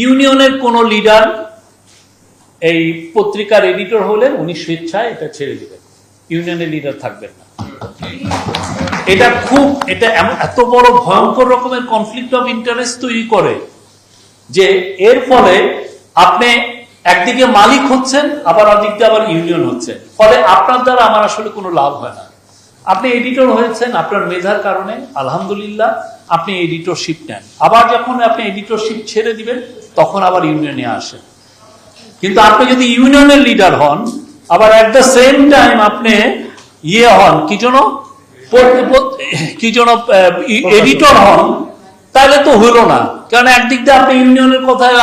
ইউনিয়নের কোন লিডার এই পত্রিকার এডিটর হলে উনি স্বেচ্ছায় এটা ছেড়ে দিবেন। ইউনিয়নের লিডার থাকবেন না। এটা খুব, এটা এমন, এত বড় ভয়ঙ্কর রকমের কনফ্লিক্ট অফ ইন্টারেস্ট তৈরি করে যে এর ফলে আপনি একদিকে মালিক হচ্ছেন, আবার অদিকে আবার ইউনিয়ন হচ্ছে ফলে আপনার দ্বারা আমার আসলে কোনো লাভ হয় না। আপনি এডিটর হয়েছেন আপনার মেধার কারণে, আলহামদুলিল্লাহ, আপনি এডিটরশিপ নেন। আবার যখন আপনি এডিটরশিপ ছেড়ে দিবেন তখন আবার ইউনিয়নে আসেন কিন্তু আপনি যদি ইউনিয়নের লিডার হন আবার অ্যাট দ্য সেম টাইম আপনি ইয়ে হন কি জন্য কি জন্য এডিটর হন তাহলে তো হলো না। কারণ একদিক দিয়ে আপনি ইউনিয়নের কথায়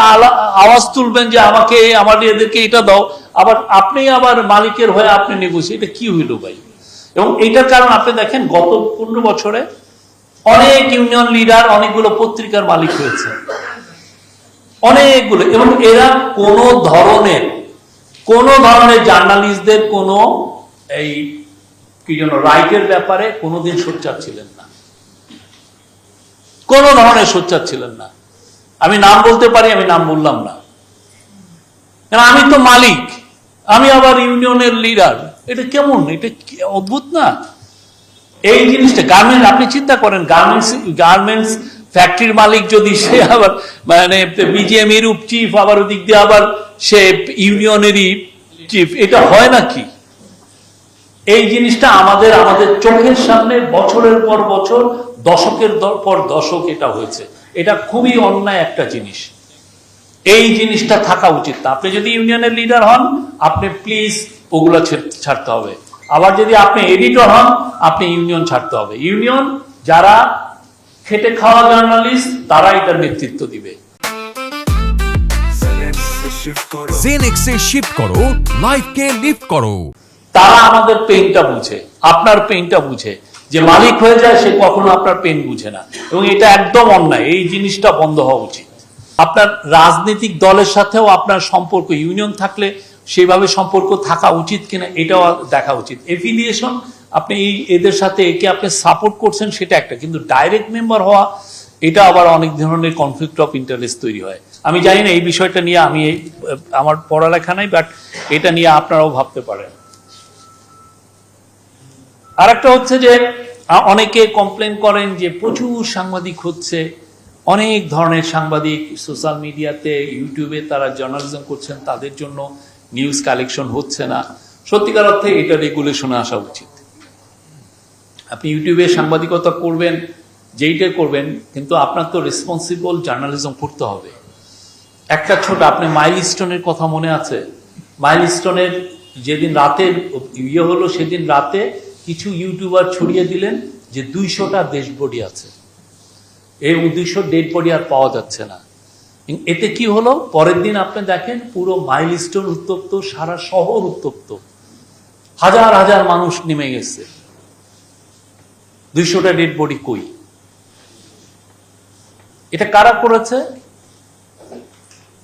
আওয়াজ তুলবেন যে আমাকে আমার এদেরকে এটা দাও আবার আপনি আবার মালিকের হয়ে আপনি নেগোসিয়েট এটা কি হইল ভাই? এবং এইটার কারণ আপনি দেখেন গত পনেরো বছরে অনেক ইউনিয়ন লিডার অনেকগুলো পত্রিকার মালিক হয়েছে। অনেকগুলো, এবং এরা কোন ধরনের কোন ধরনের জার্নালিস্টদের কোন এই কি যেন রাইটের ব্যাপারে কোনোদিন সোচ্চার ছিলেন না। কোন ধরনের সোচ্চার ছিলেন না। আমি নাম বলতে পারি, আমি নাম বললাম না। আমি তো মালিক, আমি আবার ইউনিয়নের লিডার, এটা কেমন? এটা অদ্ভুত না? এই জিনিসটা গার্মেন্ট আপনি চিন্তা করেন, গার্মেন্টস গার্মেন্টস ফ্যাক্টরির মালিক যদি সে আবার মানে বিজিএম এর চিফ আবার ওদিক দিয়ে আবার সে ইউনিয়নেরই চিফ এটা হয় নাকি? এই জিনিসটা আমাদের আমাদের চোখের সামনে বছরের পর বছর, দশকের পর দশক এটা হয়েছে। এটা খুবই অন্যায় একটা জিনিস। এই জিনিসটা থাকা উচিত না। আপনি যদি ইউনিয়নের লিডার হন, আপনি প্লিজ ওগুলো ছাড়তে হবে। আবার যদি আপনি এডিটর হন, আপনি ইউনিয়ন ছাড়তে হবে। ইউনিয়ন যারা খেটে খাওয়া জার্নালিস্ট তারা এটার নেতৃত্ব দিবে। জেনেক্সে শিফট করো লাইফকে লিফট করো। তারা আমাদের বুঝে আপনার বুঝে। যে মালিক হয়ে যায় সে কখনো আপনার পেন বুঝে না। এবং এটা একদম অন্যায় এই জিনিসটা বন্ধ হওয়া উচিত। আপনার রাজনৈতিক দলের সাথেও আপনার সম্পর্ক ইউনিয়ন থাকলে সেভাবে সম্পর্ক থাকা উচিত কিনা এটাও দেখা উচিত। এফিলিয়েশন আপনি এদের সাথে একে আপনি সাপোর্ট করছেন সেটা একটা, কিন্তু ডাইরেক্ট মেম্বার হওয়া, এটা আবার অনেক ধরনের কনফ্লিক্ট অফ ইন্টারেস্ট তৈরি হয়। আমি জানি না এই বিষয়টা নিয়ে আমি, আমার পড়ালেখা নাই বাট এটা নিয়ে আপনারাও ভাবতে পারেন। আরেকটা হচ্ছে যে অনেকে কমপ্লেন করেন যে প্রচুর সাংবাদিক হচ্ছে, অনেক ধরনের সাংবাদিক সোশ্যাল মিডিয়াতে ইউটিউবে তারা জার্নালিজম করছেন, তাদের জন্য নিউজ কালেকশন হচ্ছে না। সত্যিকার অর্থে এটা রেগুলেশনে আসা উচিত। আপনি ইউটিউবে সাংবাদিকতা করবেন যেইটাই করবেন, কিন্তু আপনার তো রেসপন্সিবল জার্নালিজম করতে হবে। একটা ছোট, আপনি মাইল স্টোনের কথা মনে আছে? মাইল স্টোনের যেদিন রাতের ইয়ে হলো, সেদিন রাতে কিছু ইউটিউবার ছড়িয়ে দিলেন যে দুইশোটা দেশ বডি আছে। এই দুইশো ডেড বডি আর পাওয়া যাচ্ছে না। এতে কি হলো? পরের দিন আপনি দেখেন পুরো মাইল স্টোন উত্তপ্ত, সারা শহর উত্তপ্ত। হাজার হাজার মানুষ নেমে গেছে। দুইশোটা ডেড বডি কই? এটা কারা করেছে?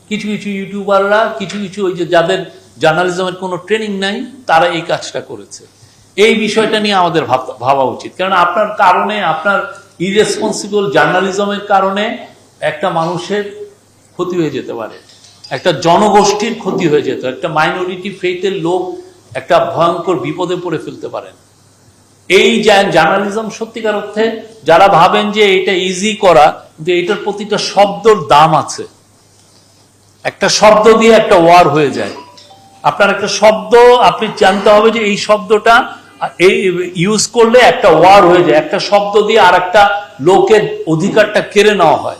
কিছু কিছু ইউটিউবাররা, কিছু কিছু ওই যে যাদের জার্নালিজমের কোনো ট্রেনিং নাই, তারা এই কাজটা করেছে। এই বিষয়টা নিয়ে আমাদের ভাবা উচিত। কারণ আপনার কারণে, আপনার ইরেসপন্সিবল জার্নালিজমের কারণে একটা মানুষের ক্ষতি হয়ে যেতে পারে। একটা জনগোষ্ঠীর ক্ষতি হয়ে যেত একটা মাইনরিটি ফেইথের লোক একটা ভয়ঙ্কর বিপদে পড়ে ফেলতে পারেন। এই জার্নালিজম সত্যিকার অর্থে যারা ভাবেন যে এটা ইজি করা, কিন্তু এটার প্রতিটা শব্দর দাম আছে। একটা শব্দ দিয়ে একটা ওয়ার হয়ে যায়। আপনার একটা শব্দ, আপনি জানতে হবে যে এই শব্দটা এই ইউজ করলে একটা ওয়ার হয়ে যায়। একটা শব্দ দিয়ে আর একটা লোকের অধিকারটা কেড়ে নেওয়া হয়।